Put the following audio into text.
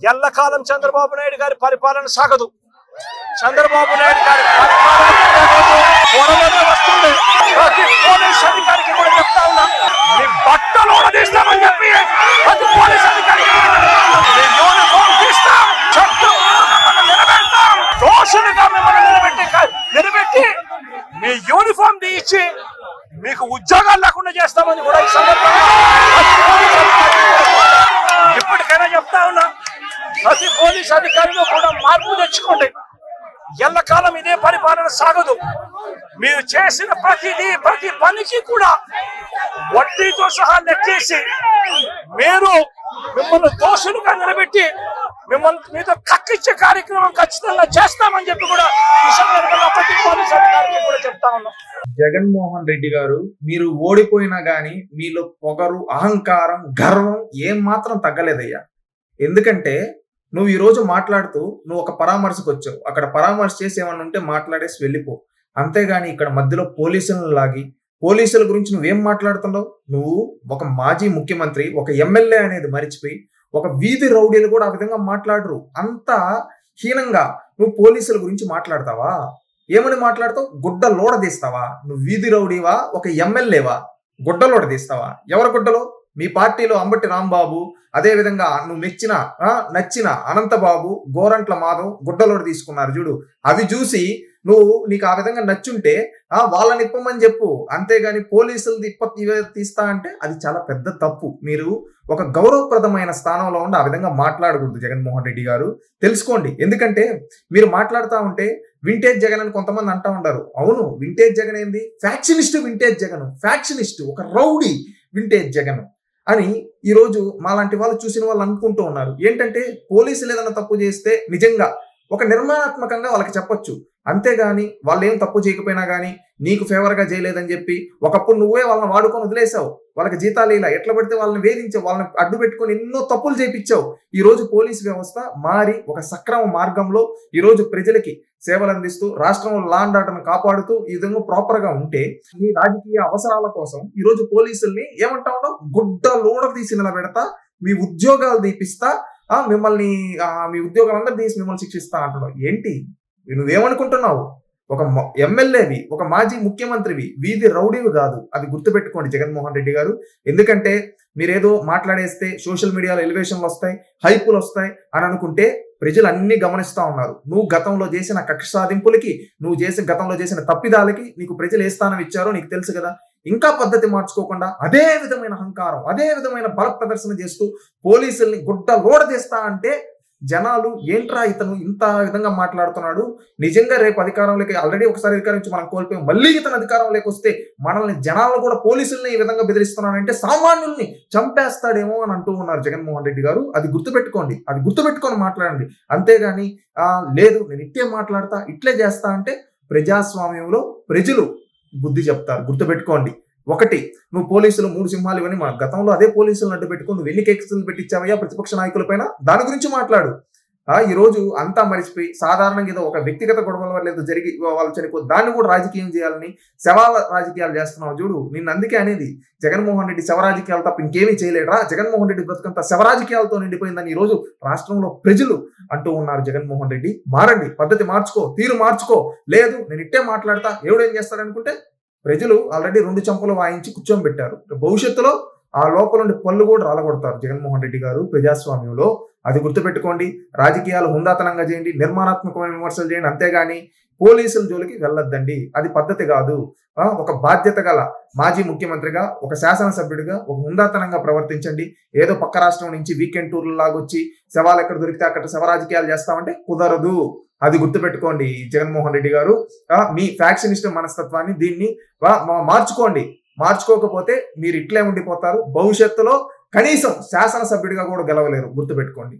ఎల్లకాలం చంద్రబాబు నాయుడు గారి పరిపాలన సాగదు. చంద్రబాబు నాయుడు గారి పరిపాలన వస్తుంది. ప్రతి పోలీస్ అధికారికి కూడా చెప్తా ఉన్నా మీ బట్టలు ఉడదీస్తామని చెప్పి ప్రతి పోలీస్ అధికారికి యూనిఫామ్ దోషులుగా మిమ్మల్ని నిలబెట్టి నిలబెట్టి మీ యూనిఫామ్ తీయించి మీకు ఉద్యోగాలు లేకుండా చేస్తామని కూడా ఈ సందర్భంగా ఇప్పటికైనా చెప్తా ఉన్నా ప్రతి పోలీస్ అధికారిలో కూడా మార్పు తెచ్చుకోండి. ఎల్లకాలం ఇదే పరిపాలన సాగదు. మీరు చేసిన ప్రతిదీ ప్రతి పనికి కూడా వడ్డీతో సహా నెట్టేసి మీరు మిమ్మల్ని దోషులుగా నిలబెట్టి మిమ్మల్ని మీతో కక్కిచ్చే కార్యక్రమం ఖచ్చితంగా చేస్తామని చెప్పి కూడా ప్రతి పోలీస్ కూడా చెప్తా ఉన్నాం. జగన్మోహన్ రెడ్డి గారు మీరు ఓడిపోయినా గాని మీలో పొగరు అహంకారం గర్వం ఏం మాత్రం తగ్గలేదయ్యా. ఎందుకంటే నువ్వు ఈ రోజు మాట్లాడుతూ నువ్వు ఒక పరామర్శకు వచ్చావు. అక్కడ పరామర్శ చేసి ఏమన్నా ఉంటే మాట్లాడేసి వెళ్ళిపో. అంతేగాని ఇక్కడ మధ్యలో పోలీసులను లాగి పోలీసుల గురించి నువ్వేం మాట్లాడుతున్నావు? నువ్వు ఒక మాజీ ముఖ్యమంత్రి ఒక ఎమ్మెల్యే అనేది మరిచిపోయి ఒక వీధి రౌడీలు కూడా ఆ విధంగా మాట్లాడరు. అంత హీనంగా నువ్వు పోలీసుల గురించి మాట్లాడతావా? ఏమని మాట్లాడతావు? గుడ్డ లోడ తీస్తావా? నువ్వు వీధి రౌడీవా? ఒక ఎమ్మెల్యేవా? గుడ్డ లోడ తీస్తావా? ఎవరి గుడ్డలో? మీ పార్టీలో అంబటి రాంబాబు అదే విధంగా నువ్వు మెచ్చిన నచ్చిన అనంతబాబు గోరంట్ల మాధవ్ గుడ్డలోడు తీసుకున్నారు చూడు. అవి చూసి నువ్వు నీకు ఆ విధంగా నచ్చుంటే ఆ వాళ్ళని ఇప్పమని చెప్పు. అంతేగాని పోలీసులు ఇప్ప తీస్తా అంటే అది చాలా పెద్ద తప్పు. మీరు ఒక గౌరవప్రదమైన స్థానంలో ఉండి ఆ విధంగా మాట్లాడకూడదు జగన్మోహన్ రెడ్డి గారు. తెలుసుకోండి. ఎందుకంటే మీరు మాట్లాడుతూ ఉంటే వింటేజ్ జగన్ అని కొంతమంది అంటా ఉంటారు అవును వింటేజ్ జగన్ ఏంది? Factionist vintage Jagan. ఫ్యాక్షనిస్ట్ ఒక రౌడీ వింటేజ్ జగన్. అని ఈరోజు మాలాంటి వాళ్ళు చూసిన వాళ్ళు అనుకుంటూ ఉన్నారు. ఏంటంటే పోలీసులు ఏదైనా తప్పు చేస్తే నిజంగా ఒక నిర్మాణాత్మకంగా వాళ్ళకి చెప్పొచ్చు. అంతేగాని వాళ్ళు ఏం తప్పు చేయకపోయినా కానీ నీకు ఫేవర్గా చేయలేదని చెప్పి ఒకప్పుడు నువ్వే వాళ్ళని వాడుకొని వదిలేసావు. వాళ్ళకి జీతాలు ఇలా ఎట్లా పెడితే వాళ్ళని వేధించావు. వాళ్ళని అడ్డు పెట్టుకొని ఎన్నో తప్పులు చేయించావు ఈరోజు పోలీస్ వ్యవస్థ మారి ఒక సక్రమ మార్గంలో ఈరోజు ప్రజలకి సేవలు అందిస్తూ రాష్ట్రంలో లా అండ్ ఆర్డర్ను కాపాడుతూ ఈ విధంగా ప్రాపర్గా ఉంటే నీ రాజకీయ అవసరాల కోసం ఈరోజు పోలీసుల్ని ఏమంటా ఉన్నావు? గుడ్డ లోడ తీసి నిలబెడతా మీ ఉద్యోగాలు తీపిస్తా మిమ్మల్ని మీ ఉద్యోగాలందరూ తీసి మిమ్మల్ని శిక్షిస్తా అంటున్నావు. ఏంటి? నువ్వేమనుకుంటున్నావు? ఒక ఎమ్మెల్యేవి ఒక మాజీ ముఖ్యమంత్రివి వీధి రౌడీవి కాదు. అది గుర్తుపెట్టుకోండి జగన్మోహన్ రెడ్డి గారు. ఎందుకంటే మీరేదో మాట్లాడేస్తే సోషల్ మీడియాలో ఎలివేషన్లు వస్తాయి హైపులు వస్తాయి అని అనుకుంటే ప్రజలు అన్ని గమనిస్తా ఉన్నారు. నువ్వు గతంలో చేసిన కక్ష సాధింపులకి నువ్వు చేసిన గతంలో చేసిన తప్పిదాలకి నీకు ప్రజలు ఏ స్థానం ఇచ్చారో నీకు తెలుసు కదా. ఇంకా పద్ధతి మార్చుకోకుండా అదే విధమైన అహంకారం అదే విధమైన బల ప్రదర్శన చేస్తూ పోలీసుల్ని గుడ్డ లోడ తీస్తా అంటే జనాలు ఏంట్రా ఇతను ఇంత విధంగా మాట్లాడుతున్నాడు? నిజంగా రేపు అధికారంలోకి ఆల్రెడీ ఒకసారి అధికారం నుంచి మనం కోల్పోయి. మళ్ళీ ఇతను అధికారంలోకి వస్తే మనల్ని జనాలను కూడా పోలీసుల్ని ఈ విధంగా బెదిరిస్తున్నాడంటే సామాన్యుల్ని చంపేస్తాడేమో అని అంటూ ఉన్నారు జగన్మోహన్ రెడ్డి గారు. అది గుర్తుపెట్టుకోండి. అది గుర్తుపెట్టుకొని మాట్లాడండి. అంతేగాని లేదు నేను ఇట్టే మాట్లాడతా ఇట్లే చేస్తా అంటే ప్రజాస్వామ్యంలో ప్రజలు బుద్ధి చెప్తారు. గుర్తుపెట్టుకోండి. ఒకటి నువ్వు పోలీసులు మూడు సింహాలు ఇవన్నీ మన గతంలో అదే పోలీసులను అడ్డు పెట్టుకుని నువ్వు ఎన్ని కేసులు పెట్టించావయ్యా ప్రతిపక్ష నాయకుల పైన? దాని గురించి మాట్లాడు. ఆ ఈ రోజు అంతా మరిచిపోయి సాధారణంగా ఏదో ఒక వ్యక్తిగత గొడవల వల్ల ఏదో జరిగి వాళ్ళు చనిపో దాన్ని కూడా రాజకీయం చేయాలని శవాల రాజకీయాలు చేస్తున్నావు చూడు. నిన్న అందుకే అనేది జగన్మోహన్ రెడ్డి శవ రాజకీయాలు తప్ప ఇంకేమీ చేయలేడరా. జగన్మోహన్ రెడ్డి బ్రతుకంతా శవ రాజకీయాలతో నిండిపోయిందని ఈ రోజు రాష్ట్రంలో ప్రజలు అంటూ ఉన్నారు జగన్మోహన్ రెడ్డి. మారండి. పద్ధతి మార్చుకో. తీరు మార్చుకో. లేదు నేను ఇట్టే మాట్లాడతా. ఎవడు ఏం చేస్తాడనుకుంటే ప్రజలు ఆల్రెడీ రెండు చంపలు వాయించి కూర్చొని పెట్టారు భవిష్యత్తులో ఆ లోపల నుండి పళ్ళు కూడా రాలగొడతారు. జగన్మోహన్ రెడ్డి గారు ప్రజాస్వామ్యంలో. అది గుర్తుపెట్టుకోండి. రాజకీయాలు హుందాతనంగా చేయండి. నిర్మాణాత్మకమైన విమర్శలు చేయండి. అంతేగాని పోలీసుల జోలికి వెళ్ళొద్దండి. అది పద్ధతి కాదు. ఒక బాధ్యత గల మాజీ ముఖ్యమంత్రిగా ఒక శాసనసభ్యుడిగా ఒక హుందాతనంగా ప్రవర్తించండి. ఏదో పక్క రాష్ట్రం నుంచి వీకెండ్ టూర్లు లాగొచ్చి శవాలు ఎక్కడ దొరికితే అక్కడ శవ రాజకీయాలు చేస్తామంటే కుదరదు. అది గుర్తుపెట్టుకోండి జగన్మోహన్ రెడ్డి గారు. మీ ఫ్యాక్షనిస్ట్ మనస్తత్వాన్ని దీన్ని మార్చుకోండి. మార్చుకోకపోతే మీరు ఇట్లే ఉండిపోతారు. భవిష్యత్తులో కనీసం శాసనసభ్యుడిగా కూడా గెలవలేరు. గుర్తుపెట్టుకోండి.